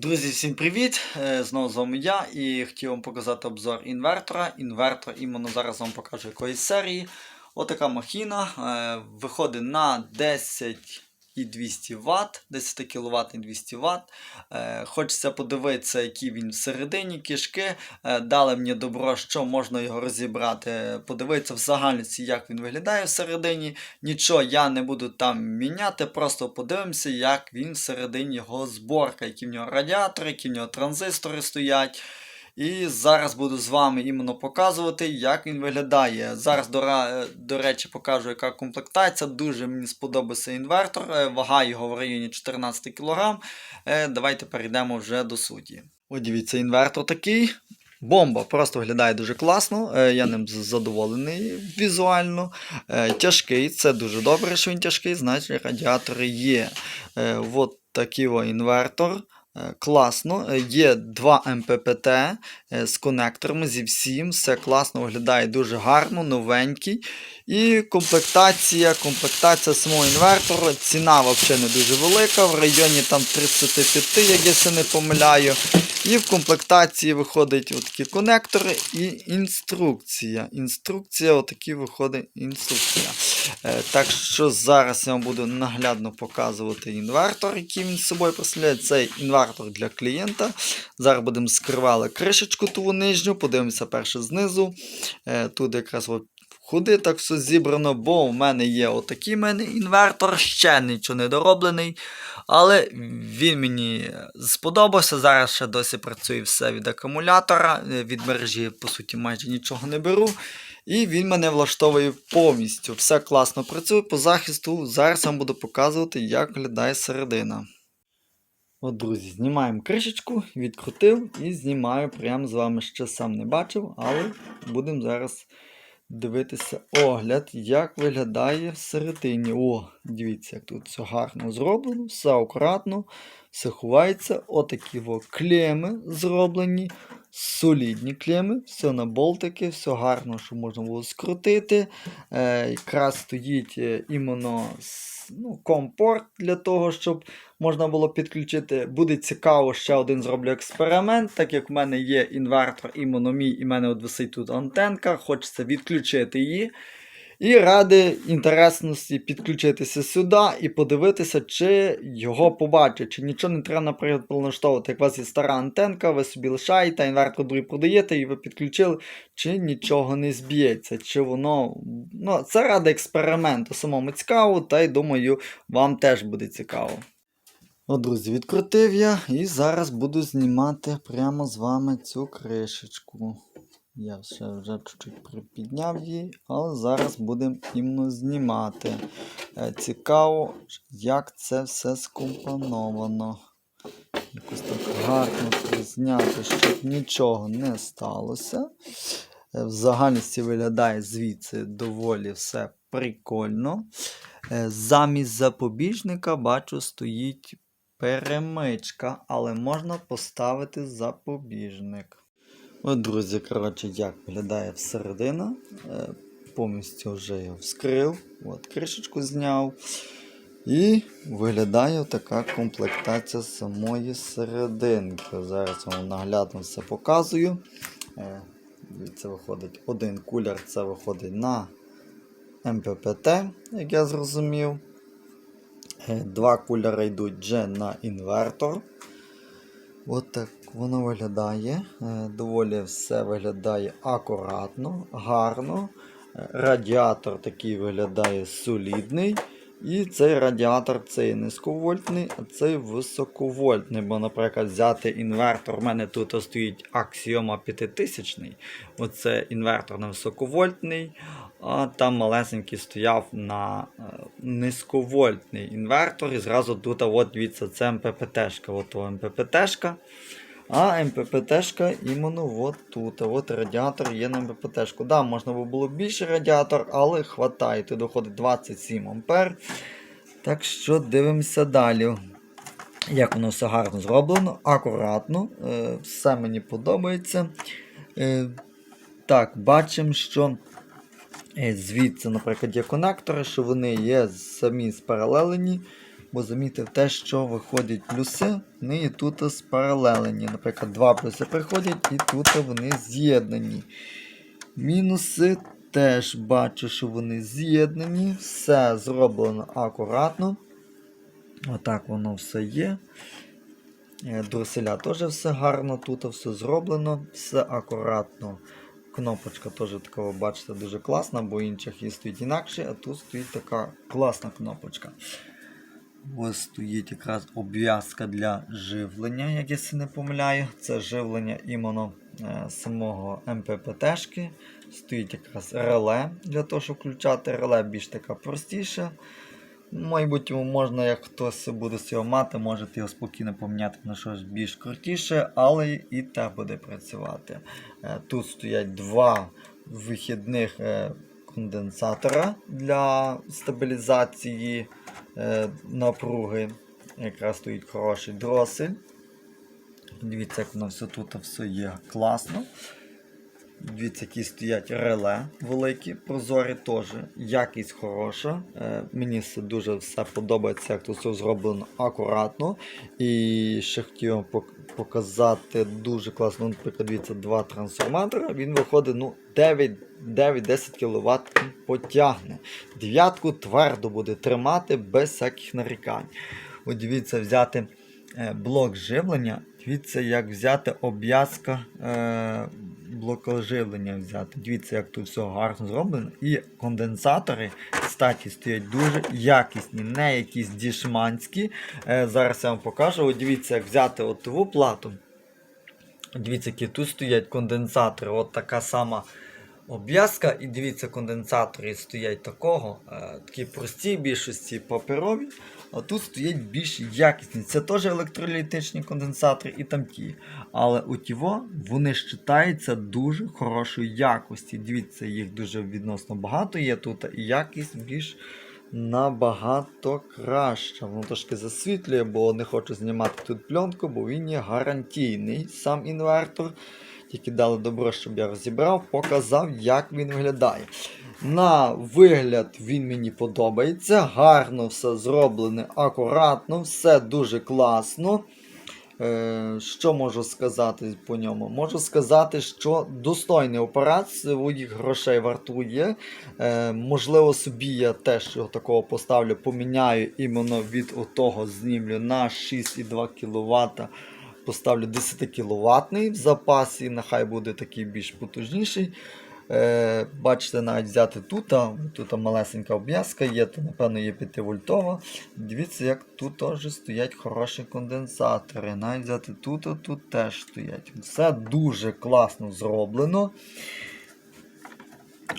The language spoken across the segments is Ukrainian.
Друзі, всім привіт! Е, Знову з вами я і хотів вам показати обзор інвертора. Інвертор іменно зараз вам покажу якоїсь серії. Отака махіна е, виходить на 10 і 200 Вт, 10 кВт і 200 Вт. Е, Хочеться подивитися, які він всередині кишки. Е, Дали мені добро, що можна його розібрати, подивитися в загальності, як він виглядає всередині. Нічого я не буду там міняти, просто подивимося, як він всередині його зборка, які в нього радіатори, які в нього транзистори стоять. І зараз буду з вами іменно показувати, як він виглядає. Зараз, до, до речі, покажу, яка комплектація. Дуже мені сподобався інвертор. Е, Вага його в районі 14 кг. Е, Давайте перейдемо вже до суті. Ось дивіться, інвертор такий. Бомба просто виглядає дуже класно. е, Я ним задоволений візуально. Е, Тяжкий, це дуже добре, що він тяжкий, значить радіатори є. Е, От такий інвертор. Е, Класно. Е, Є два МППТ е, з конекторами, зі всім. Все класно виглядає дуже гарно, новенький. І комплектація, комплектація самого інвертору. Ціна взагалі не дуже велика, в районі там 35, як я не помиляю. І в комплектації виходить отакі конектори і інструкція. Інструкція, отакі виходить інструкція. Е, так що зараз я вам буду наглядно показувати інвертор, який він з собою представляє. Це інвертор для клієнта. Зараз будемо скривали кришечку ту нижню, подивимося перше знизу. Е, тут якраз от Худи так все зібрано, бо в мене є отакий мене інвертор, ще нічого не дороблений. Але він мені сподобався. Зараз ще досі працює все від акумулятора. е, Від мережі, по суті, майже нічого не беру. І він мене влаштовує повністю. Все класно працює по захисту. Зараз вам буду показувати, як виглядає середина. От, друзі, знімаємо кришечку, відкрутив і знімаю прямо з вами ще сам не бачив, але будемо зараз дивитися огляд, як виглядає всередині. О, дивіться, як тут все гарно зроблено, все акуратно, все ховається. Отакі во клеми зроблені, солідні клеми, все на болтики, все гарно, що можна було скрутити. Е, якраз стоїть е, іменно с- ну, компорт для того, щоб можна було підключити. Буде цікаво, ще один зроблю експеримент, так як в мене є інвертор і мономій, і в мене от висить тут антенка, хочеться відключити її. І ради інтересності підключитися сюди і подивитися, чи його побачить, чи нічого не треба, наприклад, налаштовувати. Як у вас є стара антенка, ви собі лишаєте, інвертор другий продаєте, і ви підключили, чи нічого не зб'ється, чи воно. Ну, це ради експерименту. Самому цікаво, та й думаю, вам теж буде цікаво. От, друзі, відкрутив я і зараз буду знімати прямо з вами цю кришечку. Я ще вже чуть-чуть припідняв її, але зараз будемо іменно знімати. Е, Цікаво, як це все скомпоновано. Якось так гарно зняти, щоб нічого не сталося. Е, В загальності виглядає звідси доволі все прикольно. Е, Замість запобіжника, бачу, стоїть перемичка, але можна поставити запобіжник. От, друзі, коротше, як виглядає всередина. Е, Повністю вже його вскрив, от кришечку зняв. І виглядає така комплектація самої серединки. Зараз вам наглядно все показую. Е, Це виходить один кулер, це виходить на МППТ, як я зрозумів. Е, Два кулери йдуть вже на інвертор. От воно виглядає. Е, Доволі все виглядає акуратно, гарно. Е, Радіатор такий виглядає солідний. І цей радіатор цей низьковольтний, а цей високовольтний. Бо, наприклад, взяти інвертор. У мене тут стоїть Axioma 5000. Оце інвертор на високовольтний, а там малесенький стояв на е, низьковольтний інвертор. І зразу тут, от дивіться, це МППТшка. От МППТшка. А МППТшка іменно от тут. От радіатор є на МППТшку. Да, можна би було більше радіатор, але хватає. Тут доходить 27 ампер. Так що дивимося далі. Як воно все гарно зроблено, акуратно, е, все мені подобається. Е, так, бачимо, що звідси, наприклад, є конектори, що вони є самі спаралелені. бо замітив те, що виходять плюси, вони і тут спаралелені. Наприклад, два плюси приходять і тут вони з'єднані. Мінуси теж бачу, що вони з'єднані. Все зроблено акуратно. Отак воно все є. Е, Дроселя теж все гарно, тут все зроблено, все акуратно. Кнопочка теж така, бачите, дуже класна, бо інших її стоїть інакше, а тут стоїть така класна кнопочка. Ось стоїть якраз обв'язка для живлення, як я не помиляю. Це живлення іменно е, самого МППТшки. Стоїть якраз реле для того, щоб включати реле більш така простіша. Мабуть, йому можна, як хтось буде з цього мати, можете його спокійно поміняти на щось більш крутіше, але і те буде працювати. Е, Тут стоять два вихідних е, конденсатора для стабілізації е, напруги. Якраз стоїть хороший дросель. Дивіться, як воно все тут все є класно. Дивіться, які стоять реле великі, прозорі теж. Якість хороша. Е, мені все дуже все подобається, як тут все зроблено акуратно. І ще хотів вам показати дуже класно. Наприклад, дивіться, два трансформатора. Він виходить ну, 9 9-10 кВт потягне. Дев'ятку твердо буде тримати без всяких нарікань. От дивіться, взяти е, блок живлення. Дивіться, як взяти обв'язка е, блока живлення взяти. Дивіться, як тут все гарно зроблено. І конденсатори, статі стоять дуже якісні, не якісь дішманські. Е, зараз я вам покажу. От дивіться, як взяти ту плату. Дивіться, які тут стоять конденсатори. От така сама обв'язка. І дивіться, конденсатори стоять такого, е, такі прості, більшості паперові. А тут стоять більш якісні. Це теж електролітичні конденсатори і там ті. Але у тіво вони вважаються дуже хорошої якості. Дивіться, їх дуже відносно багато є тут, і якість більш набагато краща. Воно трошки засвітлює, бо не хочу знімати тут пленку, бо він є гарантійний сам інвертор. Тільки дали добро, щоб я розібрав, показав, як він виглядає. На вигляд він мені подобається. Гарно все зроблене, акуратно, все дуже класно. Е, що можу сказати по ньому? Можу сказати, що достойний апарат своїх грошей вартує. Е, можливо, собі я теж його такого поставлю, поміняю іменно від того знімлю на 6,2 кВт. Поставлю 10 кВт в запасі, нехай буде такий більш потужніший. Е, бачите, навіть взяти тут, тут малесенька обв'язка є, то напевно є 5 вольтова. Дивіться, як тут теж стоять хороші конденсатори. Навіть взяти тут, тут теж стоять. Все дуже класно зроблено.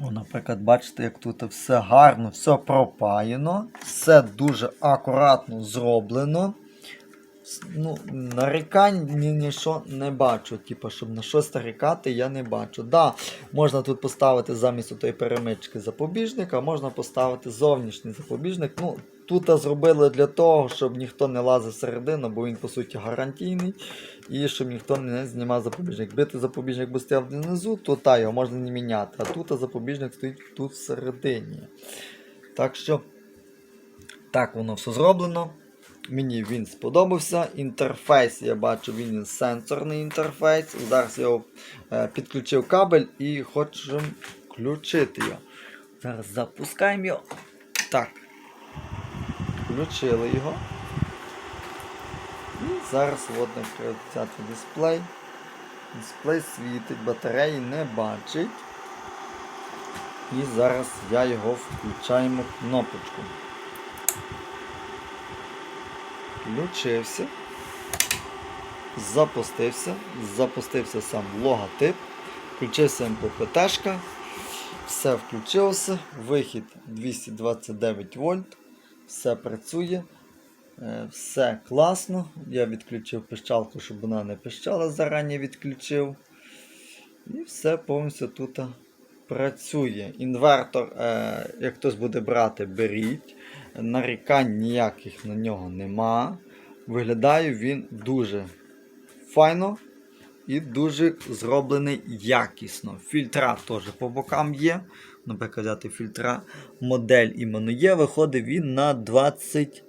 О, наприклад, бачите, як тут все гарно, все пропаяно, все дуже акуратно зроблено. Ну, нарікань ні, ні що не бачу. Типу, щоб на щось нарікати, я не бачу. Да, можна тут поставити замість тої перемички запобіжник, а можна поставити зовнішній запобіжник. Ну, тут зробили для того, щоб ніхто не лазив всередину, бо він по суті гарантійний. І щоб ніхто не знімав запобіжник. Якби ти запобіжник би стояв внизу, то та його можна не міняти. А тут запобіжник стоїть тут всередині. Так що, так воно все зроблено. Мені він сподобався. Інтерфейс, я бачу, він сенсорний інтерфейс. Зараз я е, підключив кабель і хочу включити його. Зараз запускаємо його. Так. Включили його. І зараз от, взяти дисплей. Дисплей світить, батареї не бачить. І зараз я його включаємо кнопочку. Включився. Запустився. Запустився сам логотип. Включився МППТшка. Все включилося. Вихід 229 вольт. Все працює. Е, Все класно. Я відключив пищалку, щоб вона не пищала, зарані відключив. І все повністю тут працює. Інвертор, е, як хтось буде брати, беріть. Нарікань ніяких на нього нема. Виглядає він дуже файно і дуже зроблений якісно. Фільтра теж по бокам є. Наприклад, взяти фільтра. Модель іменно є. Виходить він на 20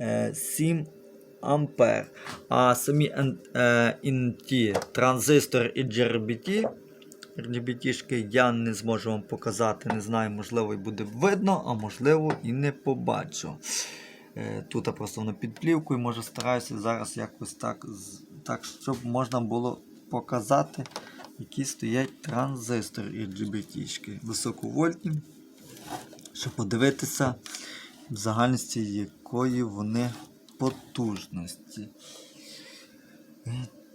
е, 7 ампер. А самі ен- е, транзистор і GRBT RGBT-шки я не зможу вам показати. Не знаю, можливо, і буде видно, а можливо і не побачу. Е, Тут я просто воно під плівкою, може стараюся зараз якось так, так щоб можна було показати, які стоять транзистори RGBT-шки високовольтні, щоб подивитися в загальності якої вони потужності.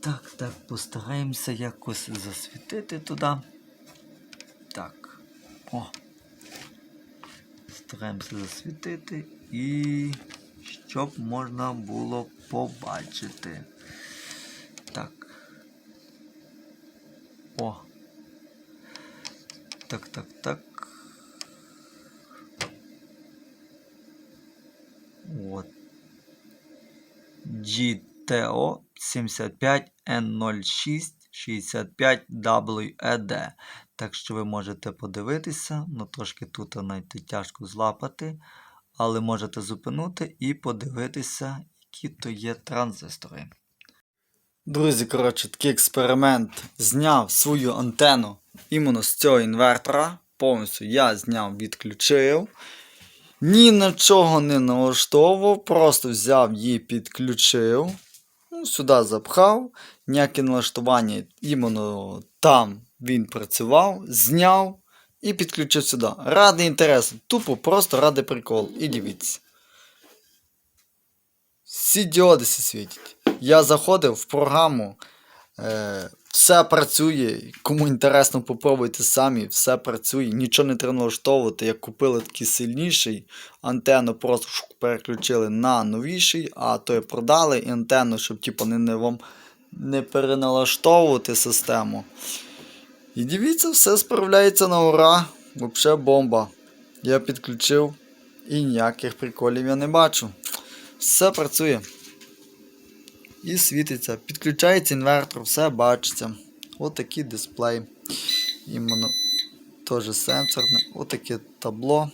Так, так, постараємося якось засвітити туди. Так. О. Стараємося засвітити і щоб можна було побачити. Так. О. Так, так, так. От. GTO 75N0665WED. Так що ви можете подивитися, ну трошки тут навіть тяжко злапати, але можете зупинути і подивитися, які то є транзистори. Друзі, коротше, такий експеримент. Зняв свою антенну іменно з цього інвертора. Повністю я зняв, відключив. Ні на чого не налаштовував, просто взяв її, підключив. Сюди запхав. Ніяке налаштування іменно там він працював, зняв і підключив сюди. Ради інтересу. Тупо просто ради прикол. І дивіться. Всі діоди світять. Я заходив в програму. Е, все працює. Кому інтересно, попробуйте самі, все працює, нічого не треба налаштовувати. Як купили такий сильніший, антенну просто переключили на новіший, а то продали і антенну, щоб типу, не, не вам не переналаштовувати систему. І дивіться, все справляється на ура. Взагалі бомба. Я підключив і ніяких приколів я не бачу. Все працює. І світиться. Підключається інвертор, все бачиться. Отакий дисплей. Іменно теж сенсорне. Отаке табло.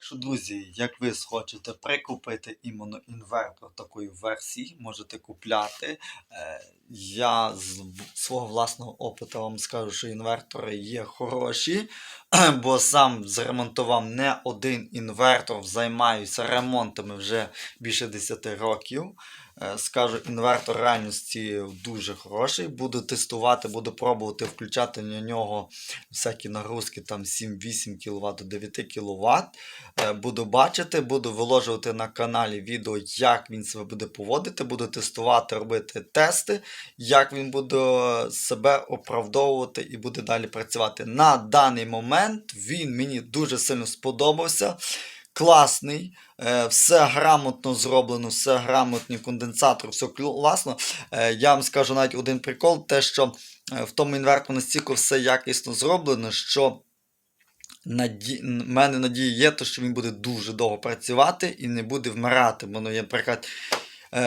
Що, друзі, як ви схочете прикупити іменно інвертор такої версії, можете купляти. Е, Я з свого власного опиту вам скажу, що інвертори є хороші, бо сам зремонтував не один інвертор, займаюся ремонтами вже більше 10 років. Е, Скажу, інвертор реальності дуже хороший. Буду тестувати, буду пробувати включати на нього всякі нагрузки там 7-8 кВт до 9 кВт. Буду бачити, буду виложувати на каналі відео, як він себе буде поводити, буду тестувати, робити тести, як він буде себе оправдовувати і буде далі працювати. На даний момент він мені дуже сильно сподобався. Класний, е, все грамотно зроблено, все грамотний конденсатор, все класно. Е, Я вам скажу навіть один прикол, те, що е, в тому інверторі настільки все якісно зроблено, що наді... мене надія є, то, що він буде дуже довго працювати і не буде вмирати. Бо, ну, я, наприклад,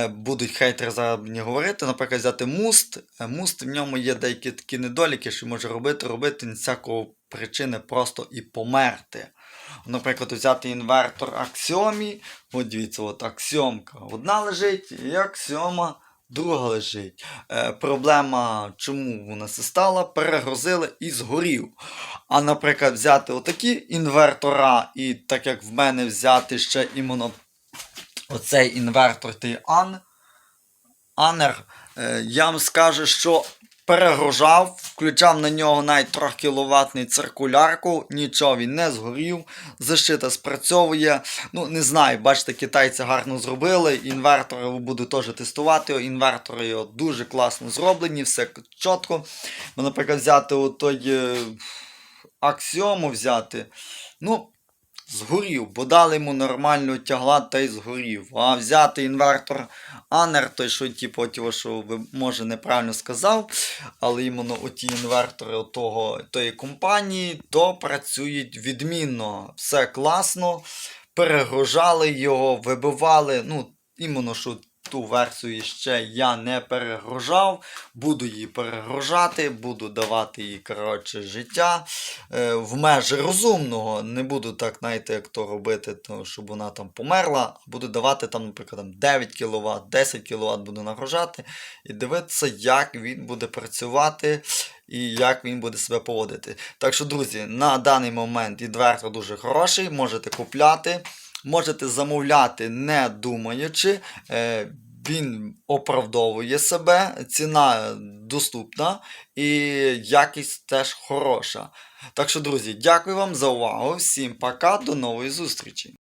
будуть хейтери зараз мені говорити, наприклад, взяти муст. Муст в ньому є деякі такі недоліки, що може робити, робити не всякого причини просто і померти. Наприклад, взяти інвертор Axiom, от дивіться, от аксіомка одна лежить, і аксіома друга лежить. Е, проблема, чому вона це стала, перегрузили і згорів. А, наприклад, взяти отакі інвертора, і так як в мене взяти ще іменно оцей інвертор Ан, Анер, е, я вам скажу, що перегружав, включав на нього навіть 3 кВт циркулярку, нічого він не згорів, защита спрацьовує. Ну, не знаю, бачите, китайці гарно зробили. Інвертори буду теж тестувати. Інвертори його дуже класно зроблені, все чітко. Наприклад, взяти отой е, аксіому взяти. Ну, згорів, бо дали йому нормально, тягла та й згорів. А взяти інвертор Анер, той, що типу, ті, що може неправильно сказав, але іменно оті інвертори того, тої компанії, то працюють відмінно. Все класно, перегружали його, вибивали. Ну, іменно, що ту версію ще я не перегружав. Буду її перегружати, буду давати їй коротше, життя е, в межі розумного. Не буду так, знаєте, як то робити, то, щоб вона там померла. Буду давати там, наприклад, 9 кВт, 10 кВт буду нагружати і дивитися, як він буде працювати і як він буде себе поводити. Так що, друзі, на даний момент інвертор дуже хороший, можете купляти, можете замовляти, не думаючи. Е, він оправдовує себе, ціна доступна і якість теж хороша. Так що, друзі, дякую вам за увагу. Всім пока, до нової зустрічі!